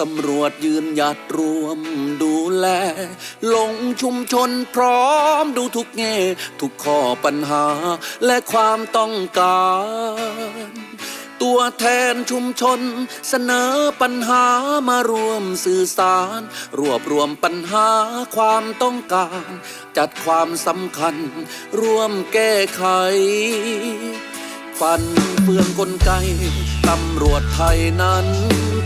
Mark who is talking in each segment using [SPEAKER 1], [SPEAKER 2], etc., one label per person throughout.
[SPEAKER 1] ตำรวจยืนหยัดรวมดูแล ลงชุมชนพร้อมดูทุกแง่ ทุกข้อปัญหาและความต้องการ ตัวแทนชุมชนเสนอปัญหามารวมสื่อสาร รวบรวมปัญหาความต้องการ จัดความสำคัญ ร่วมแก้ไข ฟันเฟืองกลไก ตำรวจไทยนั้น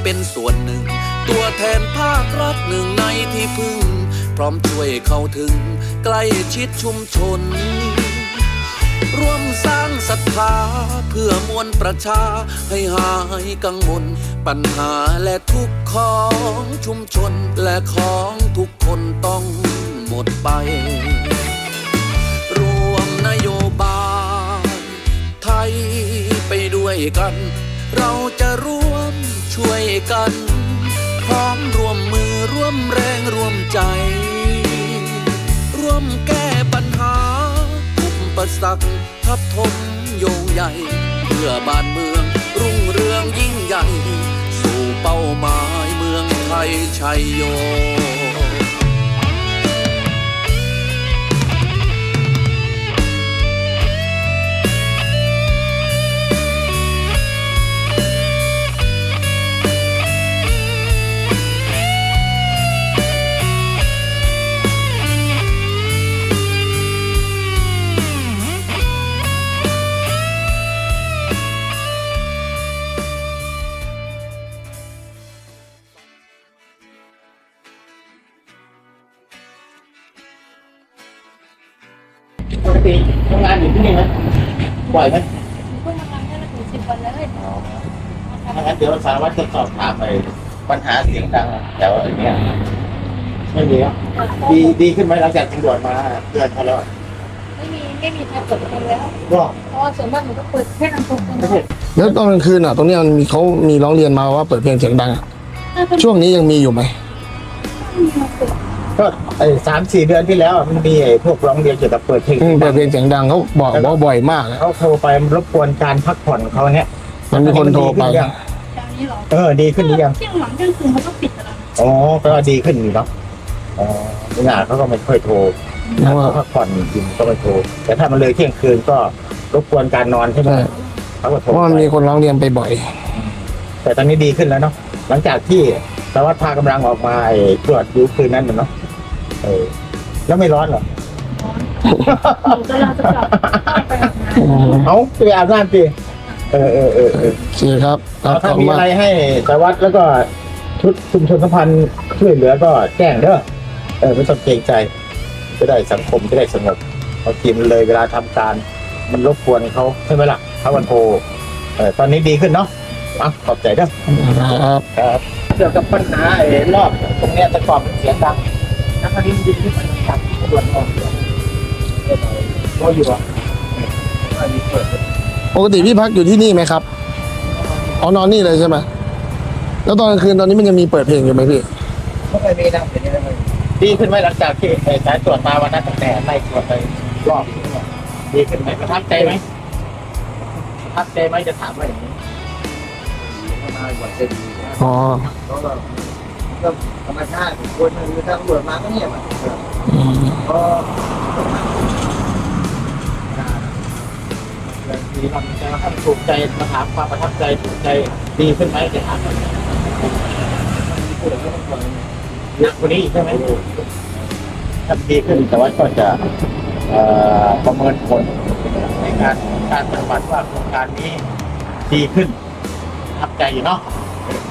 [SPEAKER 1] เป็นส่วนหนึ่ง ตัวแทนภาครัฐหนึ่งในที่พึ่ง พร้อมช่วยเข้าถึงใกล้ชิดชุมชน ร่วมสร้างศรัทธาเพื่อมวลประชาให้หายกังวล ปัญหาและทุกข์ของชุมชนและของทุกคนต้องหมดไป กัน เราจะร่วมช่วยกัน พร้อมร่วมมือร่วมแรงร่วมใจ ร่วมแก้ปัญหาอุปสรรคทับถมโยงใหญ่ เพื่อบ้านเมืองรุ่งเรืองยิ่งใหญ่ สู่เป้าหมายเมืองไทยชัยโย
[SPEAKER 2] ปกติทำงานอยู่ที่นี่ไหมบ่อยไหม
[SPEAKER 3] เพิ่งมาทำได้ไม่ถึงสิบวันเลย
[SPEAKER 2] ถ้างั้นเดี๋ยวสารวัตรจะสอบถามไปปัญหาเสียงดังแถวอย่างเงี้ยไม่มีครับดีดีขึ้นไหมหลังจากตำรวจมาเตือนเขาแล้ว
[SPEAKER 3] ไม่มีไม่มีใครเปิดเพลงแล้ว
[SPEAKER 2] ก็
[SPEAKER 3] เพราะว่าส่วนมากหนูก็เปิดแค่ลำโพงคน
[SPEAKER 2] ไม่
[SPEAKER 3] เดี
[SPEAKER 2] ใช่
[SPEAKER 3] ยว
[SPEAKER 4] แล้วตอนกลางคืนอะ ตรงเนี้ยมันมีเขามีร้องเรียนมาว่าเปิดเพลงเสียงดังอะช่วงนี้ยังมีอยู่ไหม
[SPEAKER 2] ก็ไอ้สามสี่เดือนที่แล้วมันมีไอ้พวกร้องเรียนเกี่ยวกับเปิดเพลง
[SPEAKER 4] อืมเปิดเพลงเสียงดังเขาบอกว่าบ่อยมากอะ
[SPEAKER 2] เขาโทรไปรบกวนการพักผ่อนเขาเนี้ย
[SPEAKER 4] มันมีคนโทรไป
[SPEAKER 2] ดีขึ้นยัง
[SPEAKER 3] ตอนนี้เหรอ
[SPEAKER 2] เออดีขึ้นหรือยัง
[SPEAKER 3] เที่ยงหลังเที่ยงคืนเขาก็ปิดแล้ว
[SPEAKER 2] อ๋อก็ดีขึ้นอยู่เนาะอ๋อหน้าเขาก็ไม่ค่อยโทร
[SPEAKER 4] เพราะว่า
[SPEAKER 2] เขาพักผ่อนจริงก็ไม่โทร แต่ถ้ามันเลยเที่ยงคืนก็รบกวนการนอนใช่ไหม
[SPEAKER 4] ใช่
[SPEAKER 2] เขาก็โท
[SPEAKER 4] เพ
[SPEAKER 2] ร
[SPEAKER 4] ราะว่ามัน
[SPEAKER 2] ไป
[SPEAKER 4] มีคนร้องเรียนไปบ่อย
[SPEAKER 2] แต่ตอนนี้ดีขึ้นแล้วเนาะ หลังจากที่สารวัตรพากำลังออกมาไอ้ตรวจยุคืนนั้นน่ะเนาะ เออ แล้วไม่ร้อนเหรอ
[SPEAKER 3] หนูกำลังจะกลับเข้าไปอาบน้
[SPEAKER 2] เอาไปอาบน้ำสิเออเออเออเออ
[SPEAKER 4] โอเคครับครับข
[SPEAKER 2] ถ้า
[SPEAKER 4] อบคุ
[SPEAKER 2] มี
[SPEAKER 4] ณมาก
[SPEAKER 2] อะไรให้สารวัตรแล้วก็ชุดชุมชนสัมพันธ์ช่วยเหลือก็แจ้งเด้อเออไม่ต้องเกรงใจ จะได้สังคมจะได้สงบบางทีมันเลยเวลาทำการ มันรบกวนเขาใช่ไหมล่ะถ้าวันโทรเออตอนนี้ดีขึ้นเนาะอะขอบใจเด้อ
[SPEAKER 4] ครับ
[SPEAKER 2] ครับเกี่ยวกับปัญหาไอ้รอบตรงเนี้ยแต่ก่อนมันเสียงดัง นักคดีดีที่มันจับส่วนออกก็อยู่อะป
[SPEAKER 4] กติพี่พักอยู่ที่นี่ไหมครับอ๋อนอนนี่เลยใช่ไหมแล้วตอนกลางคืนตอนนี้มันยังมีเปิดเพลงอยู่ไหมพี่
[SPEAKER 2] ไม่เคยมีนะเดี๋ยวนี้เลยดีขึ้นไหมหลังจากที่สายตรวจมาวันนั้นตั้งแต่ไล่ตรวจไปรอบนี้เนี่ยดีขึ้นไหมประทับใจไหมประทับใจไหมจะถามว่าอย่างนี้มาก่อนจะดีนะ
[SPEAKER 4] อ๋อ
[SPEAKER 2] ก็ธรรมชาติคนหนึ่งถ้าตำรวจมาก็เงียบอะ
[SPEAKER 4] อืม
[SPEAKER 2] ก็บางทีเราจะท่านถูกใจมาถามความประทับใจถูกใจดีขึ้นไหมจะถามมันหนักกว่านี้ใช่ไหมถ้าดีขึ้นแต่ว่าก็จะประเมินผลในการการปฏิบัติว่าโครงการนี้ดีขึ้นทับใจอยู่เนาะ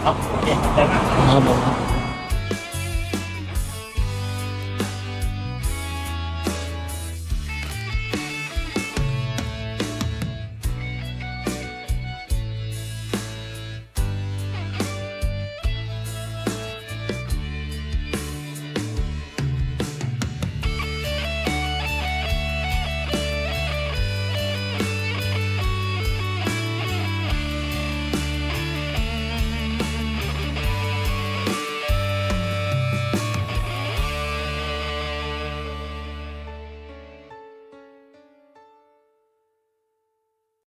[SPEAKER 2] เนาะโอเคขอบใจมาก
[SPEAKER 4] ครับผม